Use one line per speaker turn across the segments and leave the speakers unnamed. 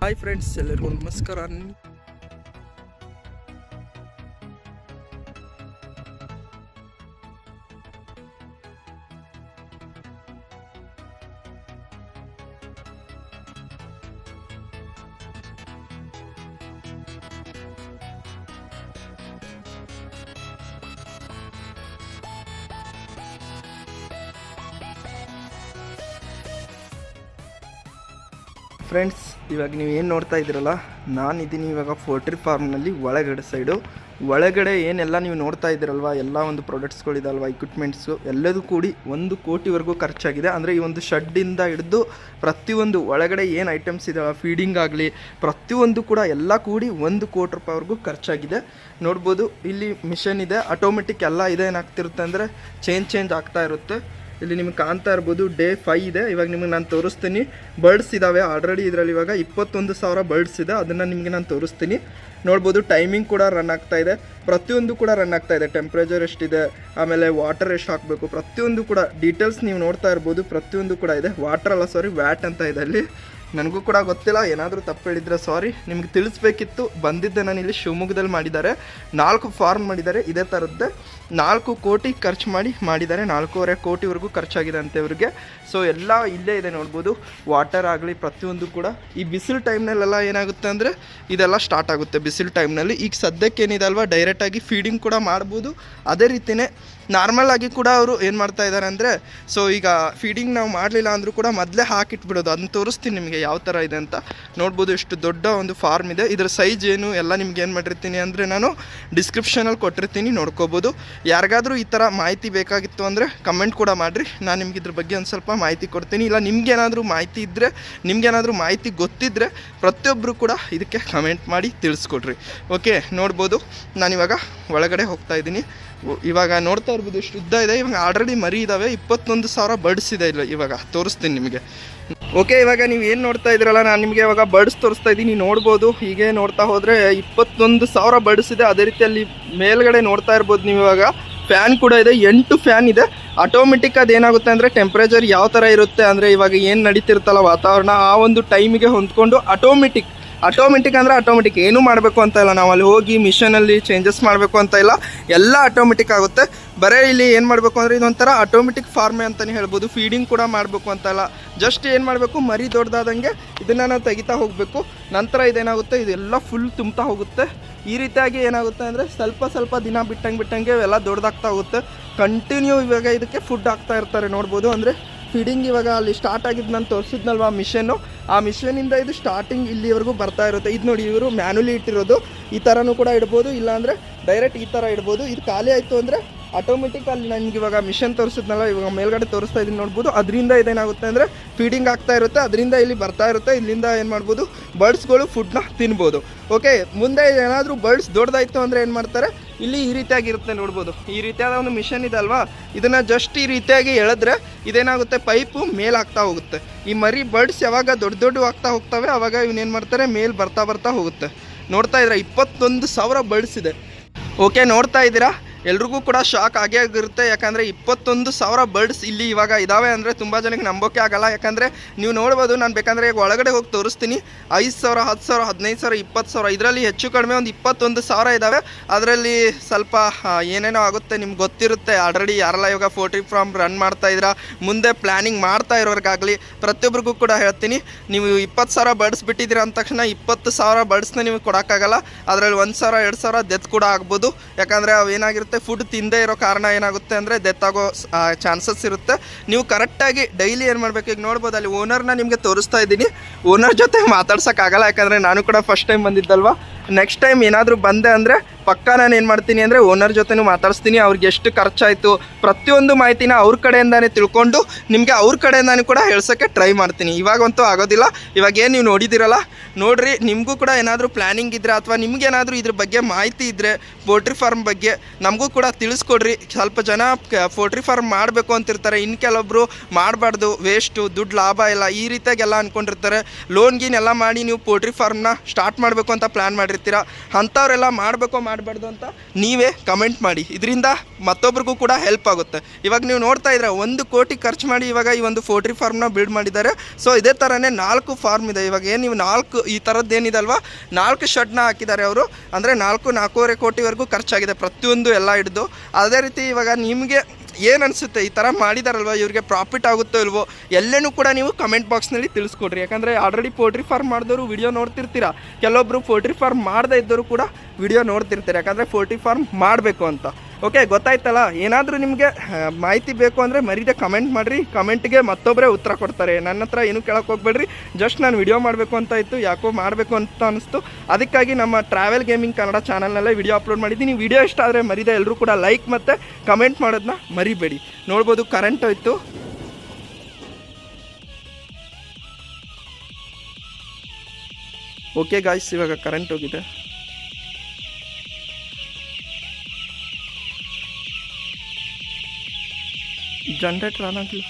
Hi friends ಎಲ್ಲರಿಗೂ ನಮಸ್ಕಾರ Friends ಇವಾಗ ನೀವು ಏನು ನೋಡ್ತಾ ಇದ್ದೀರಲ್ಲ, ನಾನು ಇದ್ದೀನಿ ಇವಾಗ ಪೋಲ್ಟ್ರಿ ಫಾರ್ಮ್ನಲ್ಲಿ ಒಳಗಡೆ ಸೈಡು ಒಳಗಡೆ ಏನೆಲ್ಲ ನೀವು ನೋಡ್ತಾ ಇದ್ದೀರಲ್ವ, ಎಲ್ಲ ಒಂದು ಪ್ರಾಡಕ್ಟ್ಸ್ಗಳಿದಲ್ವ ಇಕ್ವಿಪ್ಮೆಂಟ್ಸು ಎಲ್ಲದೂ ಕೂಡಿ ಒಂದು ಕೋಟಿವರೆಗೂ ಖರ್ಚಾಗಿದೆ. ಅಂದರೆ ಈ ಒಂದು ಶಡ್ಡಿಂದ ಹಿಡಿದು ಪ್ರತಿಯೊಂದು ಒಳಗಡೆ ಏನು ಐಟಮ್ಸ್ ಇದಾವೆ ಫೀಡಿಂಗ್ ಆಗಲಿ, ಪ್ರತಿಯೊಂದು ಕೂಡ ಎಲ್ಲ ಕೂಡಿ ಒಂದು ಕೋಟಿ ರೂಪಾಯಿವರೆಗೂ ಖರ್ಚಾಗಿದೆ. ನೋಡ್ಬೋದು, ಇಲ್ಲಿ ಮಿಷನ್ ಇದೆ. ಆಟೋಮೆಟಿಕ್ ಎಲ್ಲ ಇದೇನಾಗ್ತಿರುತ್ತೆ ಅಂದರೆ ಚೇಂಜ್ ಚೇಂಜ್ ಆಗ್ತಾ ಇರುತ್ತೆ. ಇಲ್ಲಿ ನಿಮ್ಗೆ ಕಾಣ್ತಾ ಇರ್ಬೋದು ಡೇ ಫೈ ಇದೆ. ಇವಾಗ ನಿಮಗೆ ನಾನು ತೋರಿಸ್ತೀನಿ. ಬರ್ಡ್ಸ್ ಇದ್ದಾವೆ ಆಲ್ರೆಡಿ ಇದರಲ್ಲಿ ಇವಾಗ ಇಪ್ಪತ್ತೊಂದು ಸಾವಿರ ಬರ್ಡ್ಸ್ ಇದೆ. ಅದನ್ನು ನಿಮಗೆ ನಾನು ತೋರಿಸ್ತೀನಿ. ನೋಡ್ಬೋದು ಟೈಮಿಂಗ್ ಕೂಡ ರನ್ ಆಗ್ತಾ ಇದೆ. ಪ್ರತಿಯೊಂದು ಕೂಡ ರನ್ ಆಗ್ತಾ ಇದೆ. ಟೆಂಪ್ರೇಚರ್ ಎಷ್ಟಿದೆ, ಆಮೇಲೆ ವಾಟರ್ ಎಷ್ಟು ಹಾಕಬೇಕು, ಪ್ರತಿಯೊಂದು ಕೂಡ. ಡೀಟೇಲ್ಸ್ ನೀವು ನೋಡ್ತಾ ಇರ್ಬೋದು, ಪ್ರತಿಯೊಂದು ಕೂಡ ಇದೆ. ವಾಟರ್ ಅಲ್ಲ ಸಾರಿ ವ್ಯಾಟ್ ಅಂತ ಇದೆ ಅಲ್ಲಿ. ನನಗೂ ಕೂಡ ಗೊತ್ತಿಲ್ಲ, ಏನಾದರೂ ತಪ್ಪು ಹೇಳಿದ್ರೆ ಸಾರಿ ನಿಮ್ಗೆ ತಿಳಿಸ್ಬೇಕಿತ್ತು, ಬಂದಿದ್ದೆ ನಾನು ಇಲ್ಲಿ ಶಿವಮೊಗ್ಗದಲ್ಲಿ ಮಾಡಿದ್ದಾರೆ. ನಾಲ್ಕು ಫಾರ್ಮ್ ಮಾಡಿದ್ದಾರೆ, ಇದೇ ಥರದ್ದೇ ನಾಲ್ಕು ಕೋಟಿ ಖರ್ಚು ಮಾಡಿ ಮಾಡಿದ್ದಾರೆ, ನಾಲ್ಕೂವರೆ ಕೋಟಿವರೆಗೂ ಖರ್ಚಾಗಿದೆ ಅಂತೆ ಇವ್ರಿಗೆ. ಸೊ ಎಲ್ಲ ಇಲ್ಲೇ ಇದೆ ನೋಡ್ಬೋದು. ವಾಟರ್ ಆಗಲಿ, ಪ್ರತಿಯೊಂದು ಕೂಡ. ಈ ಬಿಸಿಲು ಟೈಮ್ನಲ್ಲೆಲ್ಲ ಏನಾಗುತ್ತೆ ಅಂದರೆ, ಇದೆಲ್ಲ ಸ್ಟಾರ್ಟ್ ಆಗುತ್ತೆ ಬಿಸಿಲು ಟೈಮ್ನಲ್ಲಿ ಈಗ ಸದ್ಯಕ್ಕೆ ಏನಿದೆ ಅಲ್ವಾ ಡೈರೆಕ್ಟಾಗಿ ಫೀಡಿಂಗ್ ಕೂಡ ಮಾಡ್ಬೋದು. ಅದೇ ರೀತಿಯೇ ನಾರ್ಮಲ್ ಆಗಿ ಕೂಡ ಅವರು ಏನು ಮಾಡ್ತಾ ಇದ್ದಾರೆ ಅಂದರೆ ಸೊ ಈಗ ಫೀಡಿಂಗ್ ನಾವು ಮಾಡಲಿಲ್ಲ ಅಂದರೂ ಕೂಡ ಮೊದಲೇ ಹಾಕಿಟ್ಬಿಡೋದು. ಅದನ್ನ ತೋರಿಸ್ತೀನಿ ನಿಮಗೆ. ಯಾವ ಥರ ಇದೆ ಅಂತ ನೋಡ್ಬೋದು. ಎಷ್ಟು ದೊಡ್ಡ ಒಂದು ಫಾರ್ಮ್ ಇದೆ. ಇದರ ಸೈಜ್ ಏನು ಎಲ್ಲ ನಿಮ್ಗೆ ಏನು ಮಾಡಿರ್ತೀನಿ ಅಂದರೆ ನಾನು ಡಿಸ್ಕ್ರಿಪ್ಷನಲ್ಲಿ ಕೊಟ್ಟಿರ್ತೀನಿ, ನೋಡ್ಕೋಬೋದು. ಯಾರಿಗಾದರೂ ಈ ಥರ ಮಾಹಿತಿ ಬೇಕಾಗಿತ್ತು ಅಂದರೆ ಕಮೆಂಟ್ ಕೂಡ ಮಾಡಿರಿ. ನಾನು ನಿಮ್ಗೆ ಇದ್ರ ಬಗ್ಗೆ ಒಂದು ಸ್ವಲ್ಪ ಮಾಹಿತಿ ಕೊಡ್ತೀನಿ. ಇಲ್ಲ ನಿಮ್ಗೇನಾದರೂ ಮಾಹಿತಿ ಇದ್ದರೆ ನಿಮ್ಗೇನಾದರೂ ಮಾಹಿತಿ ಗೊತ್ತಿದ್ದರೆ ಪ್ರತಿಯೊಬ್ಬರು ಕೂಡ ಇದಕ್ಕೆ ಕಮೆಂಟ್ ಮಾಡಿ ತಿಳಿಸ್ಕೊಡ್ರಿ. ಓಕೆ ನೋಡ್ಬೋದು. ನಾನಿವಾಗ ಒಳಗಡೆ ಹೋಗ್ತಾ ಇದ್ದೀನಿ. ಇವಾಗ ನೋಡ್ತಾ ಇರ್ಬೋದು ಎಷ್ಟು ಉದ್ದ ಇದೆ. ಇವಾಗ ಆಲ್ರೆಡಿ ಮರಿ ಇದ್ದಾವೆ ಇಪ್ಪತ್ತೊಂದು ಸಾವಿರ ಬರ್ಡ್ಸ್ ಇದೆ ಇಲ್ಲ ಇವಾಗ. ತೋರಿಸ್ತೀನಿ ನಿಮಗೆ. ಓಕೆ ಇವಾಗ ನೀವು ಏನು ನೋಡ್ತಾ ಇದ್ರಲ್ಲ, ನಾನು ನಿಮಗೆ ಇವಾಗ ಬರ್ಡ್ಸ್ ತೋರಿಸ್ತಾ ಇದ್ದೀನಿ. ನೋಡ್ಬೋದು. ಹೀಗೆ ನೋಡ್ತಾ ಹೋದರೆ ಇಪ್ಪತ್ತೊಂದು ಸಾವಿರ ಬರ್ಡ್ಸ್ ಇದೆ. ಅದೇ ರೀತಿಯಲ್ಲಿ ಮೇಲ್ಗಡೆ ನೋಡ್ತಾ ಇರ್ಬೋದು ನೀವು ಇವಾಗ. ಫ್ಯಾನ್ ಕೂಡ ಇದೆ. ಎಂಟು ಫ್ಯಾನ್ ಇದೆ. ಆಟೋಮೆಟಿಕ್ ಅದೇನಾಗುತ್ತೆ ಅಂದರೆ ಟೆಂಪ್ರೇಚರ್ ಯಾವ ಥರ ಇರುತ್ತೆ ಅಂದರೆ ಇವಾಗ ಏನು ನಡೀತಿರ್ತಲ್ಲ ವಾತಾವರಣ, ಆ ಒಂದು ಟೈಮಿಗೆ ಹೊಂದ್ಕೊಂಡು ಆಟೋಮೆಟಿಕ್ ಆಟೋಮೆಟಿಕ್ ಅಂದರೆ ಆಟೋಮೆಟಿಕ್ ಏನೂ ಮಾಡಬೇಕು ಅಂತ ಇಲ್ಲ. ನಾವು ಅಲ್ಲಿ ಹೋಗಿ ಮಿಷನಲ್ಲಿ ಚೇಂಜಸ್ ಮಾಡಬೇಕು ಅಂತ ಇಲ್ಲ. ಎಲ್ಲ ಆಟೋಮೆಟಿಕ್ ಆಗುತ್ತೆ. ಬರೀ ಇಲ್ಲಿ ಏನು ಮಾಡಬೇಕು ಅಂದರೆ ಇದೊಂಥರ ಆಟೋಮೆಟಿಕ್ ಫಾರ್ಮೆ ಅಂತಲೇ ಹೇಳ್ಬೋದು. ಫೀಡಿಂಗ್ ಕೂಡ ಮಾಡಬೇಕು ಅಂತ ಇಲ್ಲ. ಜಸ್ಟ್ ಏನು ಮಾಡಬೇಕು? ಮರಿ ದೊಡ್ಡದಾದಂಗೆ ಇದನ್ನು ನಾವು ತೆಗಿತಾ ಹೋಗಬೇಕು. ನಂತರ ಇದೇನಾಗುತ್ತೆ? ಇದೆಲ್ಲ ಫುಲ್ ತುಂಬ್ತಾ ಹೋಗುತ್ತೆ. ಈ ರೀತಿಯಾಗಿ ಏನಾಗುತ್ತೆ ಅಂದರೆ ಸ್ವಲ್ಪ ಸ್ವಲ್ಪ ದಿನ ಬಿಟ್ಟಂಗೆ ಬಿಟ್ಟಂಗೆ ಇವೆಲ್ಲ ದೊಡ್ಡದಾಗ್ತಾ ಹೋಗುತ್ತೆ. ಕಂಟಿನ್ಯೂ ಇವಾಗ ಇದಕ್ಕೆ ಫುಡ್ ಹಾಕ್ತಾ ಇರ್ತಾರೆ ನೋಡ್ಬೋದು. ಅಂದರೆ ಫೀಡಿಂಗ್ ಇವಾಗ ಅಲ್ಲಿ ಸ್ಟಾರ್ಟ್ ಆಗಿದ್ದು ನಾನು ತೋರಿಸಿದ್ನಲ್ವ ಮಿಷನ್ನು ಆ ಮಿಷನಿಂದ ಇದು ಸ್ಟಾರ್ಟಿಂಗ್ ಇಲ್ಲಿವರೆಗೂ ಬರ್ತಾ ಇರುತ್ತೆ. ಇದು ನೋಡಿ ಇವರು ಮ್ಯಾನುಲಿ ಇಟ್ಟಿರೋದು. ಈ ಥರನೂ ಕೂಡ ಇಡ್ಬೋದು. ಇಲ್ಲಾಂದರೆ ಡೈರೆಕ್ಟ್ ಈ ಥರ ಇಡ್ಬೋದು. ಇದು ಖಾಲಿ ಆಯಿತು ಅಂದರೆ ಆಟೋಮೆಟಿಕ್ ಅಲ್ಲಿ ನನಗೆ ಇವಾಗ ಮಿಷನ್ ತೋರಿಸಿದ್ನಲ್ಲ, ಇವಾಗ ಮೇಲ್ಗಡೆ ತೋರಿಸ್ತಾ ಇದೀನಿ ನೋಡ್ಬೋದು. ಅದರಿಂದ ಇದೇನಾಗುತ್ತೆ ಅಂದರೆ ಫೀಡಿಂಗ್ ಆಗ್ತಾ ಇರುತ್ತೆ. ಅದರಿಂದ ಇಲ್ಲಿ ಬರ್ತಾ ಇರುತ್ತೆ. ಇಲ್ಲಿಂದ ಏನು ಮಾಡ್ಬೋದು? ಬರ್ಡ್ಸ್ಗಳು ಫುಡ್ನ ತಿನ್ಬೋದು. ಓಕೆ ಮುಂದೆ ಏನಾದರೂ ಬರ್ಡ್ಸ್ ದೊಡ್ಡದಾಯಿತು ಅಂದರೆ ಏನು ಮಾಡ್ತಾರೆ? ಇಲ್ಲಿ ಈ ರೀತಿಯಾಗಿರುತ್ತೆ ನೋಡ್ಬೋದು. ಈ ರೀತಿಯಾದ ಒಂದು ಮಿಷನ್ ಇದೆ ಅಲ್ವಾ? ಇದನ್ನು ಜಸ್ಟ್ ಈ ರೀತಿಯಾಗಿ ಎಳೆದ್ರೆ ಇದೇನಾಗುತ್ತೆ? ಪೈಪು ಮೇಲಾಗ್ತಾ ಹೋಗುತ್ತೆ. ಈ ಮರಿ ಬರ್ಡ್ಸ್ ಯಾವಾಗ ದೊಡ್ಡ ದೊಡ್ಡ ಆಗ್ತಾ ಹೋಗ್ತವೆ, ಅವಾಗ ಇವನೇನು ಮಾಡ್ತಾರೆ? ಮೇಲ್ ಬರ್ತಾ ಬರ್ತಾ ಹೋಗುತ್ತೆ. ನೋಡ್ತಾ ಇದ್ದೀರಾ? ಇಪ್ಪತ್ತೊಂದು ಸಾವಿರ ಬರ್ಡ್ಸ್ ಇದೆ. ಓಕೆ, ನೋಡ್ತಾ ಇದ್ದೀರಾ? ಎಲ್ರಿಗೂ ಕೂಡ ಶಾಕ್ ಆಗೇ ಆಗಿರುತ್ತೆ. ಯಾಕಂದರೆ ಇಪ್ಪತ್ತೊಂದು ಸಾವಿರ ಬರ್ಡ್ಸ್ ಇಲ್ಲಿ ಇವಾಗ ಇದ್ದಾವೆ ಅಂದರೆ ತುಂಬ ಜನಕ್ಕೆ ನಂಬೋಕೆ ಆಗಲ್ಲ. ಯಾಕಂದರೆ ನೀವು ನೋಡ್ಬೋದು, ನಾನು ಬೇಕಂದರೆ ಈಗ ಒಳಗಡೆ ಹೋಗಿ ತೋರಿಸ್ತೀನಿ. ಐದು ಸಾವಿರ, ಹತ್ತು ಸಾವಿರ, ಹದಿನೈದು ಸಾವಿರ, ಇಪ್ಪತ್ತು ಸಾವಿರ, ಇದರಲ್ಲಿ ಹೆಚ್ಚು ಕಡಿಮೆ ಒಂದು ಇಪ್ಪತ್ತೊಂದು ಸಾವಿರ ಇದ್ದಾವೆ ಅದರಲ್ಲಿ ಸ್ವಲ್ಪ ಏನೇನೋ ಆಗುತ್ತೆ ನಿಮ್ಗೆ ಗೊತ್ತಿರುತ್ತೆ. ಆಲ್ರೆಡಿ ಯಾರೆಲ್ಲ ಇವಾಗ ಫೋರ್ಟಿ ಫಾರ್ಮ್ ರನ್ ಮಾಡ್ತಾ ಇದ್ದೀರಾ, ಮುಂದೆ ಪ್ಲ್ಯಾನಿಂಗ್ ಮಾಡ್ತಾ ಇರೋರಿಗಾಗಲಿ ಪ್ರತಿಯೊಬ್ಬರಿಗೂ ಕೂಡ ಹೇಳ್ತೀನಿ. ನೀವು ಇಪ್ಪತ್ತು ಸಾವಿರ ಬರ್ಡ್ಸ್ ಬಿಟ್ಟಿದ್ದೀರಾ ಅಂದ ತಕ್ಷಣ ಇಪ್ಪತ್ತು ಸಾವಿರ ಬರ್ಡ್ಸ್ನ ನೀವು ಕೊಡೋಕ್ಕಾಗಲ್ಲ. ಅದರಲ್ಲಿ ಒಂದು ಸಾವಿರ, ಎರಡು ಸಾವಿರ ಡೆತ್ ಕೂಡ ಆಗ್ಬೋದು. ಯಾಕಂದರೆ ಅವು ಏನಾಗಿರುತ್ತೆ ಫುಡ್ ತಿಂದೇ ಇರೋ ಕಾರಣ ಏನಾಗುತ್ತೆ ಅಂದರೆ ಡೆತ್ ಆಗೋ ಚಾನ್ಸಸ್ ಇರುತ್ತೆ. ನೀವು ಕರೆಕ್ಟಾಗಿ ಡೈಲಿ ಏನು ಮಾಡಬೇಕು? ಈಗ ನೋಡ್ಬೋದು, ಅಲ್ಲಿ ಓನರ್ನ ನಿಮಗೆ ತೋರಿಸ್ತಾ ಇದ್ದೀನಿ. ಓನರ್ ಜೊತೆ ಮಾತಾಡ್ಸೋಕ್ಕಾಗಲ್ಲ ಯಾಕಂದರೆ ನಾನು ಕೂಡ ಫಸ್ಟ್ ಟೈಮ್ ಬಂದಿದ್ದಲ್ವಾ? ನೆಕ್ಸ್ಟ್ ಟೈಮ್ ಏನಾದರೂ ಬಂದೆ ಅಂದರೆ ಪಕ್ಕ ನಾನು ಏನು ಮಾಡ್ತೀನಿ ಅಂದರೆ ಓನರ್ ಜೊತೆನೂ ಮಾತಾಡಿಸ್ತೀನಿ. ಅವ್ರಿಗೆ ಎಷ್ಟು ಖರ್ಚಾಯಿತು, ಪ್ರತಿಯೊಂದು ಮಾಹಿತಿನ ಅವ್ರ ಕಡೆಯಿಂದಾನೇ ತಿಳ್ಕೊಂಡು ನಿಮಗೆ ಅವ್ರ ಕಡೆಯಿಂದಾನು ಕೂಡ ಹೇಳ್ಸೋಕ್ಕೆ ಟ್ರೈ ಮಾಡ್ತೀನಿ. ಇವಾಗಂತೂ ಆಗೋದಿಲ್ಲ. ಇವಾಗ ಏನು ನೀವು ನೋಡಿದ್ದೀರಲ್ಲ ನೋಡ್ರಿ, ನಿಮಗೂ ಕೂಡ ಏನಾದರೂ ಪ್ಲ್ಯಾನಿಂಗ್ ಇದ್ದರೆ ಅಥವಾ ನಿಮಗೇನಾದರೂ ಇದ್ರ ಬಗ್ಗೆ ಮಾಹಿತಿ ಇದ್ದರೆ ಪೋಲ್ಟ್ರಿ ಫಾರ್ಮ್ ಬಗ್ಗೆ ನಮಗೂ ಕೂಡ ತಿಳಿಸ್ಕೊಡ್ರಿ. ಸ್ವಲ್ಪ ಜನ ಪೋಲ್ಟ್ರಿ ಫಾರ್ಮ್ ಮಾಡಬೇಕು ಅಂತಿರ್ತಾರೆ. ಇನ್ನು ಕೆಲವೊಬ್ಬರು ಮಾಡಬಾರ್ದು ವೇಸ್ಟು ದುಡ್ಡು ಲಾಭ ಇಲ್ಲ, ಈ ರೀತಿಯಾಗೆಲ್ಲ ಅಂದ್ಕೊಂಡಿರ್ತಾರೆ ಲೋನ್ ಗೀನ್ ಎಲ್ಲ ಮಾಡಿ ನೀವು ಪೋಲ್ಟ್ರಿ ಫಾರ್ಮ್ನ ಸ್ಟಾರ್ಟ್ ಮಾಡಬೇಕು ಅಂತ ಪ್ಲ್ಯಾನ್ ಮಾಡಿರ್ತೀರ? ಅಂಥವ್ರೆಲ್ಲ ಮಾಡಬೇಕು ಮಾಡಬಾರ್ದು ಅಂತ ನೀವೇ ಕಮೆಂಟ್ ಮಾಡಿ. ಇದರಿಂದ ಮತ್ತೊಬ್ರಿಗೂ ಕೂಡ ಹೆಲ್ಪ್ ಆಗುತ್ತೆ. ಇವಾಗ ನೀವು ನೋಡ್ತಾ ಇದ್ರೆ ಒಂದು ಕೋಟಿ ಖರ್ಚು ಮಾಡಿ ಇವಾಗ ಈ ಒಂದು ಪೋಲ್ಟ್ರಿ ಫಾರ್ಮ್ನ ಬಿಲ್ಡ್ ಮಾಡಿದ್ದಾರೆ. ಸೊ ಇದೇ ಥರನೇ ನಾಲ್ಕು ಫಾರ್ಮ್ ಇದೆ. ಇವಾಗ ಏನು ನೀವು ನಾಲ್ಕು, ಈ ಥರದ್ದು ಏನಿದಲ್ವಾ ನಾಲ್ಕು ಶಡ್ನ ಹಾಕಿದ್ದಾರೆ ಅವರು. ಅಂದರೆ ನಾಲ್ಕು ನಾಲ್ಕೂವರೆ ಕೋಟಿವರೆಗೂ ಖರ್ಚಾಗಿದೆ ಪ್ರತಿಯೊಂದು ಎಲ್ಲ ಹಿಡಿದು. ಅದೇ ರೀತಿ ಇವಾಗ ನಿಮಗೆ ಏನು ಅನಿಸುತ್ತೆ? ಈ ಥರ ಮಾಡಿದಾರಲ್ವ? ಇವ್ರಿಗೆ ಪ್ರಾಫಿಟ್ ಆಗುತ್ತೋ ಇಲ್ವೋ? ಎಲ್ಲೇನೂ ಕೂಡ ನೀವು ಕಮೆಂಟ್ ಬಾಕ್ಸ್ನಲ್ಲಿ ತಿಳಿಸ್ಕೊಡ್ರಿ. ಯಾಕಂದರೆ ಆಲ್ರೆಡಿ ಪೋಲ್ಟ್ರಿ ಫಾರ್ಮ್ ಮಾಡಿದವರು ವಿಡಿಯೋ ನೋಡ್ತಿರ್ತೀರಾ? ಕೆಲವೊಬ್ಬರು ಪೋಲ್ಟ್ರಿ ಫಾರ್ಮ್ ಮಾಡದೇ ಇದ್ದವರು ಕೂಡ ವಿಡಿಯೋ ನೋಡ್ತಿರ್ತಾರೆ. ಯಾಕಂದರೆ ಪೋಲ್ಟ್ರಿ ಫಾರ್ಮ್ ಮಾಡಬೇಕು ಅಂತ. ಓಕೆ ಗೊತ್ತಾಯ್ತಲ್ಲ? ಏನಾದರೂ ನಿಮಗೆ ಮಾಹಿತಿ ಬೇಕು ಅಂದರೆ ಮರೀದೆ ಕಮೆಂಟ್ ಮಾಡಿರಿ. ಕಮೆಂಟ್ಗೆ ಮತ್ತೊಬ್ಬರೇ ಉತ್ತರ ಕೊಡ್ತಾರೆ. ನನ್ನ ಹತ್ರ ಏನು ಕೇಳೋಕೆ ಹೋಗ್ಬೇಡ್ರಿ. ಜಸ್ಟ್ ನಾನು ವಿಡಿಯೋ ಮಾಡಬೇಕು ಅಂತ ಇತ್ತು, ಯಾಕೋ ಮಾಡಬೇಕು ಅಂತ ಅನಿಸ್ತು. ಅದಕ್ಕಾಗಿ ನಮ್ಮ ಟ್ರಾವೆಲ್ ಗೇಮಿಂಗ್ ಕನ್ನಡ ಚಾನಲ್ನಲ್ಲೇ ವಿಡಿಯೋ ಅಪ್ಲೋಡ್ ಮಾಡಿದ್ದೀನಿ. ವಿಡಿಯೋ ಇಷ್ಟ ಆದರೆ ಮರೀದೆ ಎಲ್ಲರೂ ಕೂಡ ಲೈಕ್ ಮತ್ತು ಕಮೆಂಟ್ ಮಾಡೋದನ್ನ ಮರಿಬೇಡಿ. ನೋಡ್ಬೋದು ಕರೆಂಟ್ ಹೋಯ್ತು. ಓಕೆ ಗಾಯ್ಸ್ ಇವಾಗ ಕರೆಂಟ್ ಹೋಗಿದೆ. ಜನ್ರೇಟರ್ ಆನ್ ಆಗಲಿ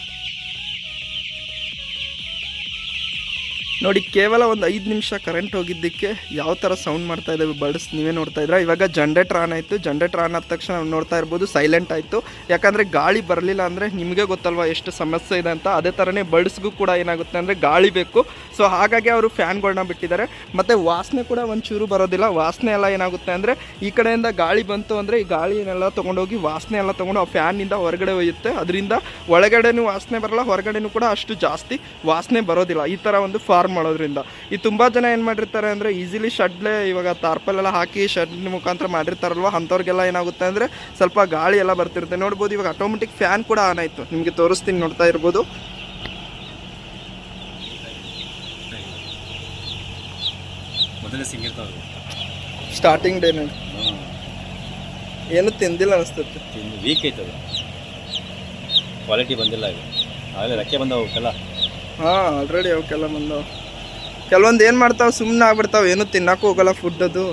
ನೋಡಿ, ಕೇವಲ ಒಂದು ಐದು ನಿಮಿಷ ಕರೆಂಟ್ ಹೋಗಿದ್ದಕ್ಕೆ ಯಾವ ಥರ ಸೌಂಡ್ ಮಾಡ್ತಾ ಇದ್ದಾವೆ ಬಲ್ಸ್ ನೀವೇ ನೋಡ್ತಾ ಇದ್ರೆ ಇವಾಗ ಜನ್ರೇಟರ್ ಆನ್ ಆಯಿತು. ಜನ್ರೇಟರ್ ಆನ್ ಆದ ತಕ್ಷಣ ನಾವು ನೋಡ್ತಾ ಇರ್ಬೋದು ಸೈಲೆಂಟ್ ಆಯಿತು. ಯಾಕಂದರೆ ಗಾಳಿ ಬರಲಿಲ್ಲ ಅಂದರೆ ನಿಮಗೆ ಗೊತ್ತಲ್ವ ಎಷ್ಟು ಸಮಸ್ಯೆ ಇದೆ ಅಂತ? ಅದೇ ಥರನೇ ಬರ್ಡ್ಸ್ಗೂ ಕೂಡ ಏನಾಗುತ್ತೆ ಅಂದರೆ ಗಾಳಿ ಬೇಕು. ಸೊ ಹಾಗಾಗಿ ಅವರು ಫ್ಯಾನ್ಗಳನ್ನ ಬಿಟ್ಟಿದ್ದಾರೆ. ಮತ್ತು ವಾಸನೆ ಕೂಡ ಒಂಚೂರು ಬರೋದಿಲ್ಲ. ವಾಸನೆ ಎಲ್ಲ ಏನಾಗುತ್ತೆ ಅಂದರೆ ಈ ಕಡೆಯಿಂದ ಗಾಳಿ ಬಂತು ಅಂದರೆ ಈ ಗಾಳಿನೆಲ್ಲ ತೊಗೊಂಡೋಗಿ ವಾಸನೆ ಎಲ್ಲ ತೊಗೊಂಡು ಆ ಫ್ಯಾನಿಂದ ಹೊರಗಡೆ ಒಯ್ಯುತ್ತೆ. ಅದರಿಂದ ಒಳಗಡೆನೂ ವಾಸನೆ ಬರಲ್ಲ, ಹೊರಗಡೆನೂ ಕೂಡ ಅಷ್ಟು ಜಾಸ್ತಿ ವಾಸನೆ ಬರೋದಿಲ್ಲ. ಈ ಥರ ಒಂದು ಮಾಡೋದ್ರಿಂದ. ಈ ತುಂಬ ಜನ ಏನು ಮಾಡಿರ್ತಾರೆ ಅಂದರೆ ಈಸಿಲಿ ಶಡ್ಲೆ ಇವಾಗ ತಾರ್ಪಲೆಲ್ಲ ಹಾಕಿ ಶಡ್ ಮುಖಾಂತರ ಮಾಡಿರ್ತಾರಲ್ವ? ಅಂಥವ್ರಿಗೆಲ್ಲ ಏನಾಗುತ್ತೆ ಅಂದರೆ ಸ್ವಲ್ಪ ಗಾಳಿ ಎಲ್ಲ ಬರ್ತಿರುತ್ತೆ. ನೋಡ್ಬೋದು ಇವಾಗ ಆಟೋಮೆಟಿಕ್ ಫ್ಯಾನ್ ಕೂಡ ಆನ್ ಆಯಿತು. ನಿಮಗೆ ತೋರಿಸ್ತೀನಿ ನೋಡ್ತಾ ಇರ್ಬೋದು. ಸ್ಟಾರ್ಟಿಂಗ್ ಡೇನೇ ಏನು ತಿಂದಿಲ್ಲ ಅನಿಸ್ತೈತೆ.
ಇನ್ನು ವೀಕ್ ಐತದ ಕ್ವಾಲಿಟಿ ಬಂದಿಲ್ಲ ಈಗ. ಆಗಲೇ ರೆಕ್ಕೆ ಬಂದವು ಅವಕ್ಕೆಲ್ಲ
ಹಾಂ ಆಲ್ರೆಡಿ ಅವಕ್ಕೆಲ್ಲ ಬಂದವು ಕೆಲವೊಂದು ಏನು ಮಾಡ್ತಾವೆ ಸುಮ್ಮನೆ ಆಗ್ಬಿಡ್ತಾವೆ. ಏನು ತಿನ್ನಕ್ಕೂ ಹೋಗಲ್ಲ ಫುಡ್ ಅದು.